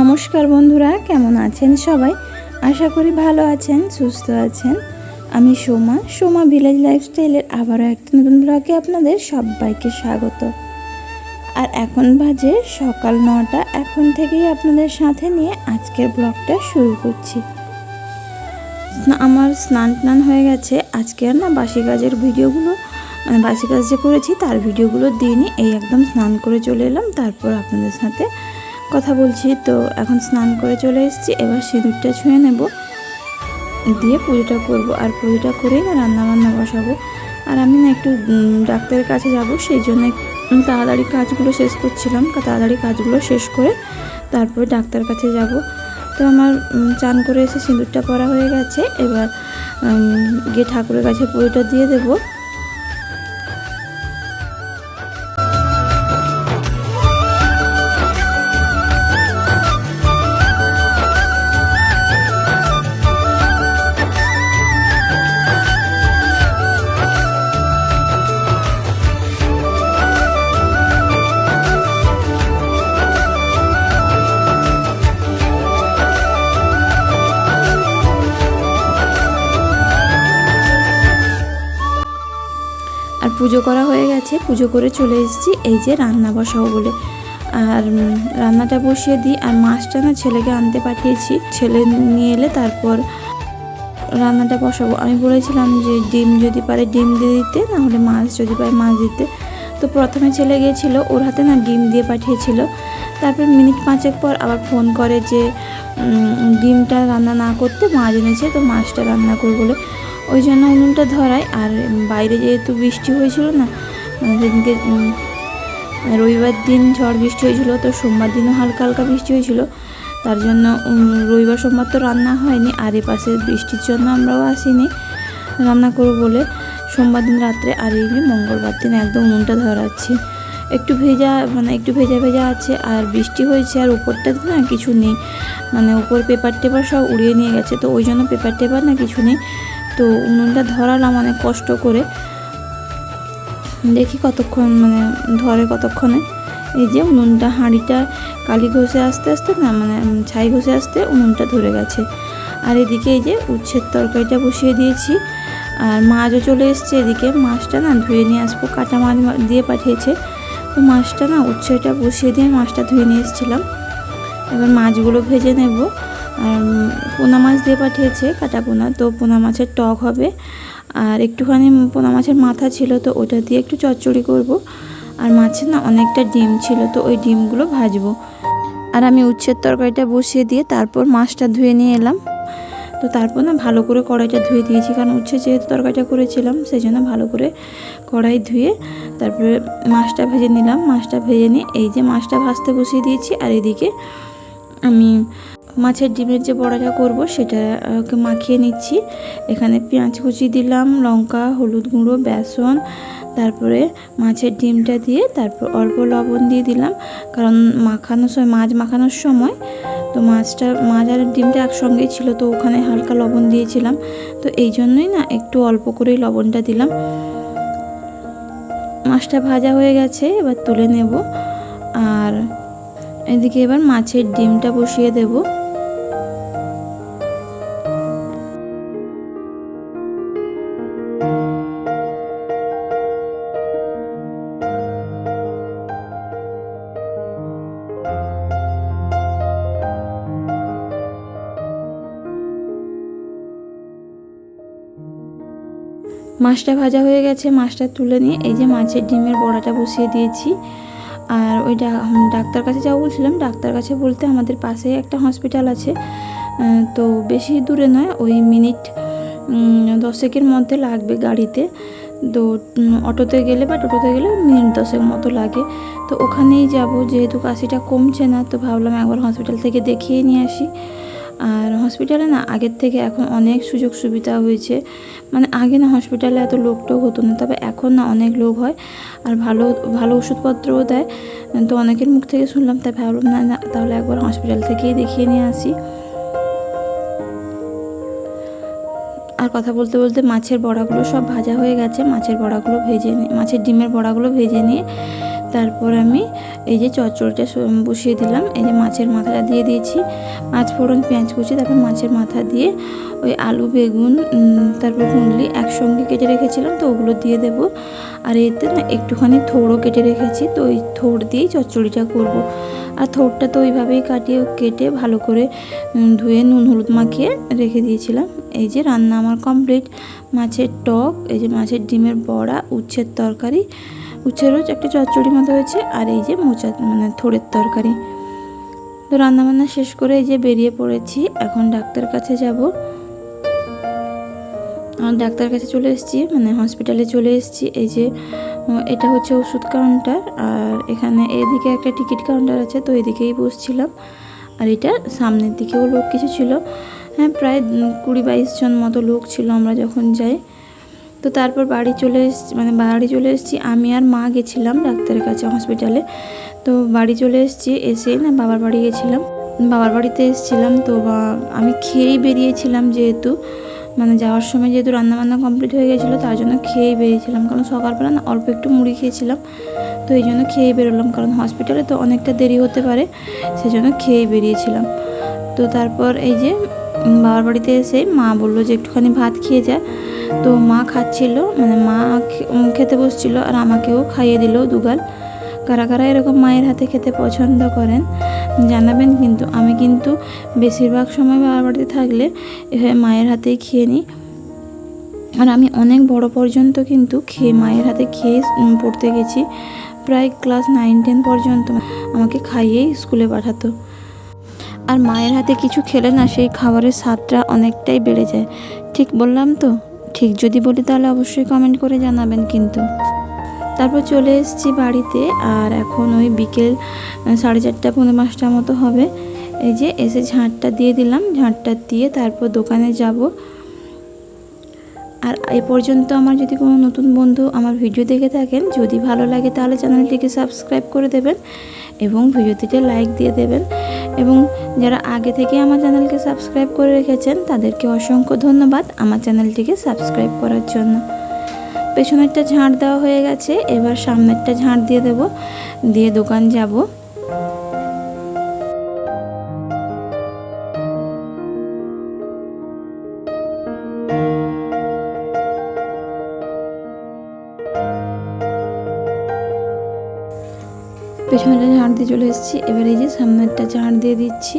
নমস্কার বন্ধুরা, কেমন আছেন সবাই? আশা করি ভালো আছেন, সুস্থ আছেন। আমি সোমা সোমা ভিলেজ লাইফস্টাইলের আবারও একটা নতুন ব্লগে আপনাদের সবাইকে স্বাগত। আর এখন বাজে সকাল নটা, এখন থেকেই আপনাদের সাথে নিয়ে আজকের ব্লগটা শুরু করছি। আমার স্নান টান হয়ে গেছে, আজকে আর না বাসি কাজের ভিডিওগুলো বাসি কাজ যে করেছি তার ভিডিওগুলো দিয়ে দিইনি, এই একদম স্নান করে চলে এলাম, তারপর আপনাদের সাথে কথা বলছি, তো এখন স্নান করে চলে এসেছি, এবার সিঁদুরটা ছুঁয়ে নেব। দিয়ে পুজোটা করব, আর পুজোটা করেই না রান্না বান্না বসাবো। আর আমি না একটু ডাক্তারের কাছে যাব, সেই জন্য তাড়াতাড়ি কাজগুলো শেষ করছিলাম তাড়াতাড়ি কাজগুলো শেষ করে তারপরে ডাক্তার কাছে যাব। তো আমার চান করে এসে সিঁদুরটা পরা হয়ে গেছে, এবার গিয়ে ঠাকুরের কাছে পুজোটা দিয়ে দেবো। পুজো করা হয়ে গেছে, পুজো করে চলে এসেছি, এই যে রান্না বসাবো বলে। আর রান্নাটা বসিয়ে দিই, আর মাছটা না ছেলেকে আনতে পাঠিয়েছি, ছেলে নিয়ে এলে তারপর রান্নাটা বসাবো। আমি বলেছিলাম যে ডিম যদি পারে ডিম দিয়ে দিতে, নাহলে মাছ যদি পারে মাছ দিতে। তো প্রথমে ছেলে গিয়েছিল ওর হাতে না ডিম দিয়ে পাঠিয়েছিল। তারপর মিনিট পাঁচেক পর আবার ফোন করে যে ডিমটা রান্না না করতে মাছ এনেছে তো মাছটা রান্না করব বলে। ওই জন্য উনুনটা ধরাই, আর বাইরে যেহেতু বৃষ্টি হয়েছিল না মানে সেদিনকে রবিবার দিন ঝড় বৃষ্টি হয়েছিল, তো সোমবার দিনও হালকা হালকা বৃষ্টি হয়েছিল। তার জন্য রবিবার সোমবার তো রান্না হয়নি, আর এ পাশে বৃষ্টির জন্য আমরাও আসিনি রান্না করব বলে। সোমবার দিন রাত্রে, আর এই মঙ্গলবার দিন একদম উনুনটা ধরাচ্ছি। একটু ভেজা মানে একটু ভেজা ভেজা আছে, আর বৃষ্টি হয়েছে, আর উপরটাতে না কিছু নেই। মানে উপর পেপার টেপার সব উড়িয়ে নিয়ে গেছে, তো ওই জন্য পেপার টেপার না কিছু নেই। তো উনুনটা ধরালাম অনেক কষ্ট করে। দেখি কতক্ষণ মানে ধরে কতক্ষণে। এই যে উনুনটা, হাঁড়িটা কালি ঘষে আস্তে আস্তে না মানে ছাই ঘষে আসতে উনুনটা ধরে গেছে। আর এদিকে এই যে উচ্ছের তরকারিটা বসিয়ে দিয়েছি, আর মাছও চলে এসছে এদিকে। মাছটা না ধুয়ে নিয়ে আসব, কাটা মাছ দিয়ে পাঠিয়েছে। তো মাছটা না উচ্ছেটা বসিয়ে দিয়ে মাছটা ধুয়ে নিয়ে এসেছিলাম। এবার মাছগুলো ভেজে নেব। আর পোনা মাছ দিয়ে পাঠিয়েছে কাটা পোনা, তো পোনা মাছের টক হবে। আর একটুখানি পোনা মাছের মাথা ছিল, তো ওটা দিয়ে একটু চচ্চড়ি করব। আর মাছের না অনেকটা ডিম ছিল, তো ওই ডিমগুলো ভাজবো। আর আমি উচ্ছের তরকারিটা বসিয়ে দিয়ে তারপর মাছটা ধুয়ে নিয়ে এলাম। তো তারপর না ভালো করে কড়াইটা ধুয়ে দিয়েছি কারণ উচ্ছে যেহেতু তরকারিটা করেছিলাম সেই জন্য ভালো করে কড়াই ধুয়ে তারপরে মাছটা ভেজে নিলাম। মাছটা ভেজে নিয়ে এই যে মাছটা ভাজতে বসিয়ে দিয়েছি আর এদিকে আমি মাছের ডিমের যে বড়াটা করব সেটা আহ, মাখিয়ে নিচ্ছি। এখানে পেঁয়াজ কুচি দিলাম লঙ্কা হলুদ গুঁড়ো বেসন তারপরে মাছের ডিমটা দিয়ে তারপর অল্প লবণ দিয়ে দিলাম কারণ মাখানোর সময় মাছ মাখানোর সময় তো মাছটা, মাছ আর ডিমটা একসঙ্গেই ছিল, তো ওখানে হালকা লবণ দিয়েছিলাম। তো এই জন্যই না একটু অল্প করেই লবণটা দিলাম। মাছটা ভাজা হয়ে গেছে, এবার তুলে নেব। আর এদিকে এবার মাছের ডিমটা বসিয়ে দেব। মাছটা ভাজা হয়ে গেছে, মাছটা তুলে নিয়ে এই যে মাছের ডিমের বড়াটা বসিয়ে দিয়েছি। আর ওই ডাক্তার কাছে যাব বলছিলাম, ডাক্তার কাছে বলতে আমাদের পাশেই একটা হসপিটাল আছে। তো বেশি দূরে নয়, ওই মিনিট দশেকের মধ্যে লাগবে গাড়িতে। তো অটোতে গেলে বা টোটোতে গেলে মিনিট দশেক মতো লাগে। তো ওখানেই যাব, যেহেতু কাশিটা কমছে না, তো ভাবলাম একবার হসপিটাল থেকে দেখিয়ে নিয়ে আসি। আর হসপিটালে না, আগের থেকে এখন অনেক সুযোগ সুবিধা হয়েছে। মানে আগে না হসপিটালে এত লোকটাও হতো না, তবে এখন না অনেক লোক হয় আর ভালো ভালো ওষুধপত্রও দেয়। তো অনেকের মুখ থেকে শুনলাম, তাই ভাবলাম, না না, তাহলে একবার হসপিটাল থেকেই দেখিয়ে নিয়ে আসি। আর কথা বলতে বলতে মাছের বড়াগুলো সব ভাজা হয়ে গেছে। মাছের বড়াগুলো ভেজে নিয়ে মাছের ডিমের বড়াগুলো ভেজে নিয়ে তারপর আমি এই যে চচ্চড়িটা বসিয়ে দিলাম। এই যে মাছের মাথাটা দিয়ে দিয়েছি। মাছ ফোড়ন, পেঁয়াজ কুচি, তারপর মাছের মাথা দিয়ে ওই আলু, বেগুন তারপর কুঁদলি একসঙ্গে কেটে রেখেছিলাম, তো ওগুলো দিয়ে দেব। আর এতে না একটুখানি থোড়ও কেটে রেখেছি, তো ওই থোড় দিয়েই চচ্চড়িটা করব। আর থোড়টা তো ওইভাবেই কাটিয়ে কেটে ভালো করে ধুয়ে নুন, হলুদ মাখিয়ে রেখে দিয়েছিলাম। এই যে রান্না আমার কমপ্লিট। মাছের টক, এই যে মাছের ডিমের বড়া, উচ্ছের তরকারি। উচ্ছেরও একটা চচ্চড়ি মতো হয়েছে, আর এই যে মোচা মানে থোড়ের তরকারি। তো রান্নাবান্না শেষ করে এই যে বেরিয়ে পড়েছি, এখন ডাক্তার কাছে যাব। ডাক্তার কাছে চলে এসেছি মানে হসপিটালে চলে এসেছি। এই যে এটা হচ্ছে ওষুধ কাউন্টার আর এখানে এদিকে একটা টিকিট কাউন্টার আছে, তো এদিকেই বসছিলাম। আর এটা সামনের দিকেও লোক কিছু ছিল। হ্যাঁ প্রায় কুড়ি বাইশ জন মতো লোক ছিল আমরা যখন যাই। তো তারপর বাড়ি চলে এসেছি মানে বাড়ি চলে এসেছি। আমি আর মা গেছিলাম ডাক্তারের কাছে হসপিটালে তো বাড়ি চলে এসেছি এসে না বাবার বাড়ি গেছিলাম। বাবার বাড়িতে এসেছিলাম, তো বা- আমি খেয়েই বেরিয়েছিলাম যেহেতু। মানে যাওয়ার সময় যেহেতু রান্নাবান্না কমপ্লিট হয়ে গেছিল, তার জন্য খেয়েই বেরিয়েছিলাম। কারণ সকালবেলা না অল্প একটু মুড়ি খেয়েছিলাম, তো এই জন্য খেয়ে বেরোলাম। কারণ হসপিটালে তো অনেকটা দেরি হতে পারে সেই জন্য খেয়েই বেরিয়েছিলাম। তো তারপর এই যে বাবার বাড়িতে এসে মা বলল যে একটুখানি ভাত খেয়ে যা। তো মা খাচ্ছিল মানে মা খেতে বসছিল আর আমাকেও খাইয়ে দিল দুগাল। কারা কারা এরকম মায়ের হাতে খেতে পছন্দ করেন জানাবেন কিন্তু আমি কিন্তু বেশিরভাগ সময় বাবার বাড়িতে থাকলে এভাবে মায়ের হাতেই খেয়ে নিই। আর আমি অনেক বড় পর্যন্ত কিন্তু খেয়ে মায়ের হাতে খেয়ে পড়তে গেছি। প্রায় ক্লাস নাইন, টেন পর্যন্ত আমাকে খাইয়েই স্কুলে পাঠাতো। আর মায়ের হাতে কিছু খেলে না সেই খাবারের স্বাদটা অনেকটাই বেড়ে যায়। ঠিক বললাম তো? ঠিক যদি বলি তাহলে অবশ্যই কমেন্ট করে জানাবেন কিন্তু। তারপর চলে এসেছি বাড়িতে আর এখন ওই বিকেল সাড়ে চারটা পনেরো পাঁচটা মতো হবে। এই যে এসে ঝাঁটটা দিয়ে দিলাম, ঝাঁটটা দিয়ে তারপর দোকানে যাব। আর এ পর্যন্ত আমার যদি কোনো নতুন বন্ধু আমার ভিডিও দেখে থাকেন, যদি ভালো লাগে তাহলে চ্যানেলটিকে সাবস্ক্রাইব করে দেবেন এবং ভিডিওটিতে লাইক দিয়ে দেবেন। এবং যারা আগে থেকে আমার চ্যানেলকে সাবস্ক্রাইব করে রেখেছেন, তাদেরকে অসংখ্য ধন্যবাদ আমার চ্যানেলটিকে সাবস্ক্রাইব করার জন্য। পেছনেরটা ঝাঁট দেওয়া হয়ে গেছে, এবার সামনেরটা ঝাঁট দিয়ে দেব, দিয়ে দোকান যাব। পেছনেরটা ঝাঁট দিয়ে চলে এসেছি, এবার এই যে সামনেরটা ঝাঁট দিয়ে দিচ্ছি।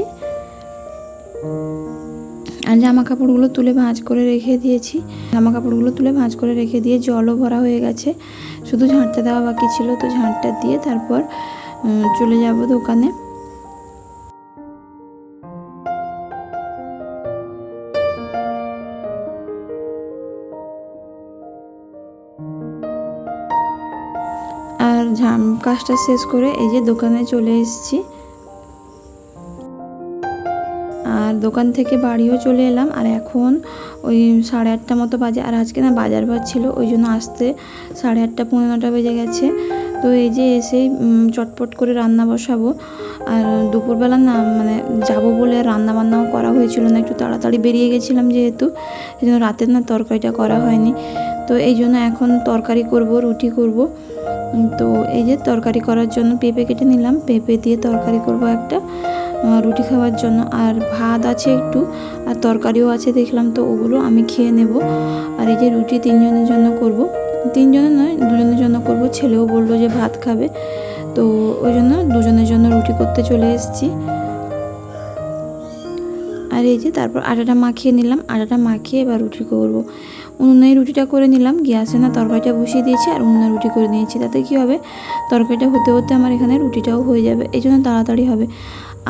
জামা কাপড়গুলো তুলে ভাঁজ করে রেখে দিয়েছি। জামা কাপড়গুলো তুলে ভাঁজ করে রেখে দিয়ে জলও ভরা হয়ে গেছে। শুধু ঝাঁটটা দেওয়া বাকি ছিল, তো ঝাঁটটা দিয়ে তারপর চলে যাব দোকানে। আর ঝাম কাজটা শেষ করে এই যে দোকানে চলে এসেছি। আর দোকান থেকে বাড়িও চলে এলাম। আর এখন ওই সাড়ে আটটা মতো বাজে। আর আজকে না বাজার বার ছিল, ওই জন্য আসতে সাড়ে আটটা পনেরো নটা বেজে গেছে। তো এই যে এসেই চটপট করে রান্না বসাবো। আর দুপুরবেলা না মানে যাব বলে রান্না বান্নাও করা হয়েছিল না। একটু তাড়াতাড়ি বেরিয়ে গেছিলাম যেহেতু এই জন্য রাতের না তরকারিটা করা হয়নি। তো এই জন্য এখন তরকারি করব, রুটি করব। তো এই যে তরকারি করার জন্য পেঁপে কেটে নিলাম। পেঁপে দিয়ে তরকারি করব একটা। রুটি খাওয়ার জন্য। আর ভাত আছে একটু, আর তরকারিও আছে, দেখলাম তো ওগুলো আমি খেয়ে নেব। আর এই যে রুটি তিনজনের জন্য করব। তিনজনের নয়, দুজনের জন্য করব। ছেলেও বলল যে ভাত খাবে। তো ওই জন্য দুজনের জন্য রুটি করতে চলে এসেছি। আর এই যে তারপর আটাটা মাখিয়ে নিলাম। আটাটা মাখিয়ে এবার রুটি করব। উনুনে রুটিটা করে নিলাম। গ্যাসে না তরকারিটা বসিয়ে দিয়েছি, আর উনুনে রুটি করে নিয়েছি। তাতে কী হবে? তরকারিটা হতে হতে আমার এখানে রুটিটাও হয়ে যাবে। এই জন্য তাড়াতাড়ি হবে।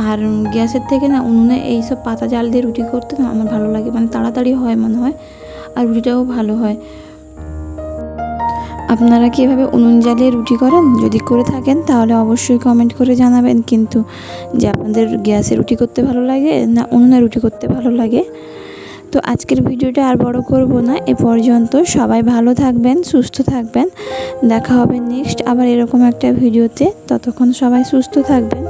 আর গ্যাসের থেকে না উনুনে এইসব পাতা জাল দিয়ে রুটি করতে না আমার ভালো লাগে মানে তাড়াতাড়ি হয় মনে হয়, আর রুটিটাও ভালো হয়। আপনারা কি এভাবে উনুন জ্বালিয়ে রুটি করেন? যদি করে থাকেন, তাহলে অবশ্যই কমেন্ট করে জানাবেন। কিন্তু যে আপনাদের গ্যাসে রুটি করতে ভালো লাগে, না উনুনে রুটি করতে ভালো লাগে? তো আজকের ভিডিওটা আর বড় করব না, এ পর্যন্ত। সবাই ভালো থাকবেন, সুস্থ থাকবেন। দেখা হবে নেক্সট আবার এরকম একটা ভিডিওতে। ততক্ষণ সবাই সুস্থ থাকবেন।